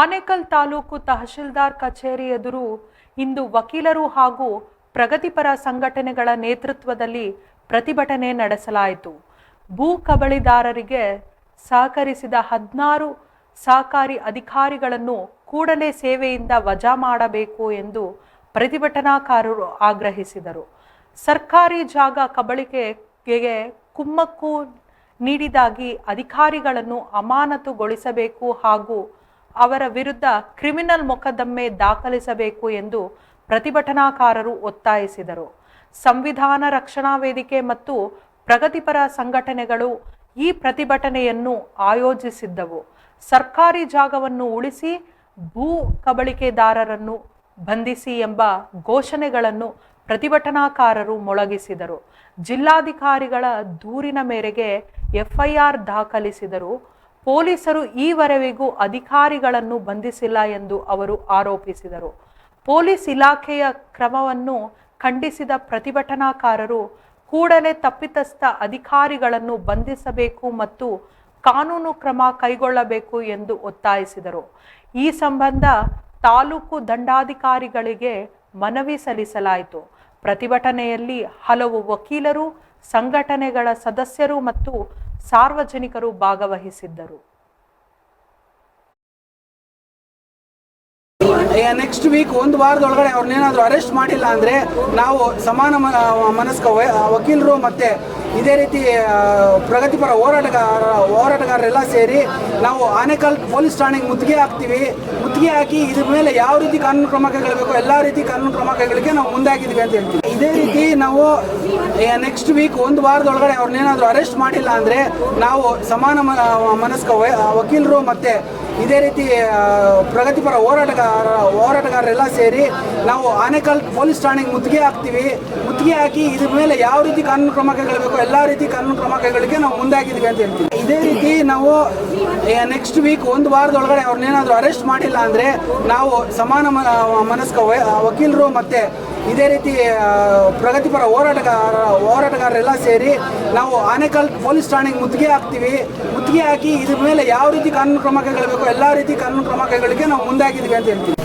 ಆನೇಕಲ್ ತಾಲೂಕು ತಹಶೀಲ್ದಾರ್ ಕಚೇರಿ ಎದುರು ಇಂದು ವಕೀಲರು ಹಾಗೂ ಪ್ರಗತಿಪರ ಸಂಘಟನೆಗಳ ನೇತೃತ್ವದಲ್ಲಿ ಪ್ರತಿಭಟನೆ ನಡೆಸಲಾಯಿತು. ಭೂ ಕಬಳಿದಾರರಿಗೆ ಸಹಕರಿಸಿದ ಹದಿನಾರು ಸಹಕಾರಿ ಅಧಿಕಾರಿಗಳನ್ನು ಕೂಡಲೇ ಸೇವೆಯಿಂದ ವಜಾ ಮಾಡಬೇಕು ಎಂದು ಪ್ರತಿಭಟನಾಕಾರರು ಆಗ್ರಹಿಸಿದರು. ಸರ್ಕಾರಿ ಜಾಗ ಕಬಳಿಕೆಗೆ ಕುಮ್ಮಕ್ಕು ನೀಡಿದಾಗಿ ಅಧಿಕಾರಿಗಳನ್ನು ಅಮಾನತುಗೊಳಿಸಬೇಕು ಹಾಗೂ ಅವರ ವಿರುದ್ಧ ಕ್ರಿಮಿನಲ್ ಮೊಕದ್ದಮೆ ದಾಖಲಿಸಬೇಕು ಎಂದು ಪ್ರತಿಭಟನಾಕಾರರು ಒತ್ತಾಯಿಸಿದರು. ಸಂವಿಧಾನ ರಕ್ಷಣಾ ವೇದಿಕೆ ಮತ್ತು ಪ್ರಗತಿಪರ ಸಂಘಟನೆಗಳು ಈ ಪ್ರತಿಭಟನೆಯನ್ನು ಆಯೋಜಿಸಿದ್ದವು. ಸರ್ಕಾರಿ ಜಾಗವನ್ನು ಉಳಿಸಿ ಭೂ ಕಬಳಿಕೆದಾರರನ್ನು ಬಂಧಿಸಿ ಎಂಬ ಘೋಷಣೆಗಳನ್ನು ಪ್ರತಿಭಟನಾಕಾರರು ಮೊಳಗಿಸಿದರು. ಜಿಲ್ಲಾಧಿಕಾರಿಗಳ ದೂರಿನ ಮೇರೆಗೆ ಎಫ್ಐಆರ್ ದಾಖಲಿಸಿದರು. ಪೊಲೀಸರು ಈವರೆವಿಗೂ ಅಧಿಕಾರಿಗಳನ್ನು ಬಂಧಿಸಿಲ್ಲ ಎಂದು ಅವರು ಆರೋಪಿಸಿದರು. ಪೊಲೀಸ್ ಇಲಾಖೆಯ ಕ್ರಮವನ್ನು ಖಂಡಿಸಿದ ಪ್ರತಿಭಟನಾಕಾರರು ಕೂಡಲೇ ತಪ್ಪಿತಸ್ಥ ಅಧಿಕಾರಿಗಳನ್ನು ಬಂಧಿಸಬೇಕು ಮತ್ತು ಕಾನೂನು ಕ್ರಮ ಕೈಗೊಳ್ಳಬೇಕು ಎಂದು ಒತ್ತಾಯಿಸಿದರು. ಈ ಸಂಬಂಧ ತಾಲೂಕು ದಂಡಾಧಿಕಾರಿಗಳಿಗೆ ಮನವಿ ಸಲ್ಲಿಸಲಾಯಿತು. ಪ್ರತಿಭಟನೆಯಲ್ಲಿ ಹಲವು ವಕೀಲರು ಸಂಘಟನೆಗಳ ಸದಸ್ಯರು ಮತ್ತು ಸಾರ್ವಜನಿಕರು ಭಾಗವಹಿಸಿದ್ದರು. ನೆಕ್ಸ್ಟ್ ವೀಕ್ ಒಂದು ವಾರದೊಳಗಡೆ ಅವ್ರನ್ನೇನಾದರೂ ಅರೆಸ್ಟ್ ಮಾಡಿಲ್ಲ ಅಂದರೆ ನಾವು ಸಮಾನ ಮನಸ್ಕ ವಕೀಲರು ಮತ್ತು ಇದೇ ರೀತಿ ಪ್ರಗತಿಪರ ಹೋರಾಟಗಾರ, ಹೋರಾಟಗಾರರೆಲ್ಲ ಸೇರಿ ನಾವು ಆನೇಕಲ್ ಪೊಲೀಸ್ ಠಾಣೆಗೆ ಮುತ್ತಿಗೆ ಹಾಕ್ತೀವಿ. ಮುತ್ತಿಗೆ ಹಾಕಿ ಇದ್ರ ಮೇಲೆ ಯಾವ ರೀತಿ ಕಾನೂನು ಕ್ರಮ ಕೈಗೊಳ್ಳಬೇಕು ಎಲ್ಲ ರೀತಿ ಕಾನೂನು ಕ್ರಮ ಕೈಗೊಳ್ಳಕ್ಕೆ ನಾವು ಮುಂದಾಗಿದ್ದೀವಿ ಅಂತ ಹೇಳ್ತೀವಿ. ಇದೇ ರೀತಿ ನಾವು ನೆಕ್ಸ್ಟ್ ವೀಕ್ ಒಂದು ವಾರದೊಳಗಡೆ ಅವ್ರನ್ನೇನಾದರೂ ಅರೆಸ್ಟ್ ಮಾಡಿಲ್ಲ ಅಂದರೆ ನಾವು ಸಮಾನ ಮನಸ್ಕ ವಕೀಲರು ಮತ್ತು ಇದೇ ರೀತಿ ಪ್ರಗತಿಪರ ಹೋರಾಟಗಾರ, ಹೋರಾಟಗಾರರೆಲ್ಲ ಸೇರಿ ನಾವು ಆನೇಕಲ್ ಪೊಲೀಸ್ ಠಾಣೆಗೆ ಮುತ್ತಿಗೆ ಹಾಕ್ತೀವಿ. ಮುತ್ತಿಗೆ ಹಾಕಿ ಇದ್ರ ಮೇಲೆ ಯಾವ ರೀತಿ ಕಾನೂನು ಕ್ರಮ ಕೈಗೊಳ್ಳಬೇಕು, ಎಲ್ಲ ರೀತಿ ಕಾನೂನು ಕ್ರಮ ಕೈಗಳಿಗೆ ನಾವು ಮುಂದಾಗಿದ್ದೀವಿ ಅಂತ ಹೇಳ್ತೀವಿ. ಇದೇ ರೀತಿ ನಾವು ನೆಕ್ಸ್ಟ್ ವೀಕ್ ಒಂದು ವಾರದೊಳಗಡೆ ಅವ್ರನ್ನೇನಾದರೂ ಅರೆಸ್ಟ್ ಮಾಡಿಲ್ಲ ಅಂದರೆ ನಾವು ಸಮಾನ ಮನಸ್ಕ ವಕೀಲರು ಮತ್ತು ಇದೇ ರೀತಿ ಪ್ರಗತಿಪರ ಹೋರಾಟಗಾರ ಹೋರಾಟಗಾರರೆಲ್ಲ ಸೇರಿ ನಾವು ಆನೆಕಲ್ ಪೊಲೀಸ್ ಠಾಣೆಗೆ ಮುತ್ತಿಗೆ ಹಾಕ್ತೀವಿ. ಮುತ್ತಿಗೆ ಹಾಕಿ ಇದ್ರ ಮೇಲೆ ಯಾವ ರೀತಿ ಕಾನೂನು ಕ್ರಮ ಕೈಗೊಳ್ಳಬೇಕು ಎಲ್ಲ ರೀತಿ ಕಾನೂನು ಕ್ರಮ ಕೈಗೊಳ್ಳಲಿಕ್ಕೆ ನಾವು ಮುಂದಾಗಿದ್ದೀವಿ ಅಂತ ಹೇಳ್ತೀವಿ.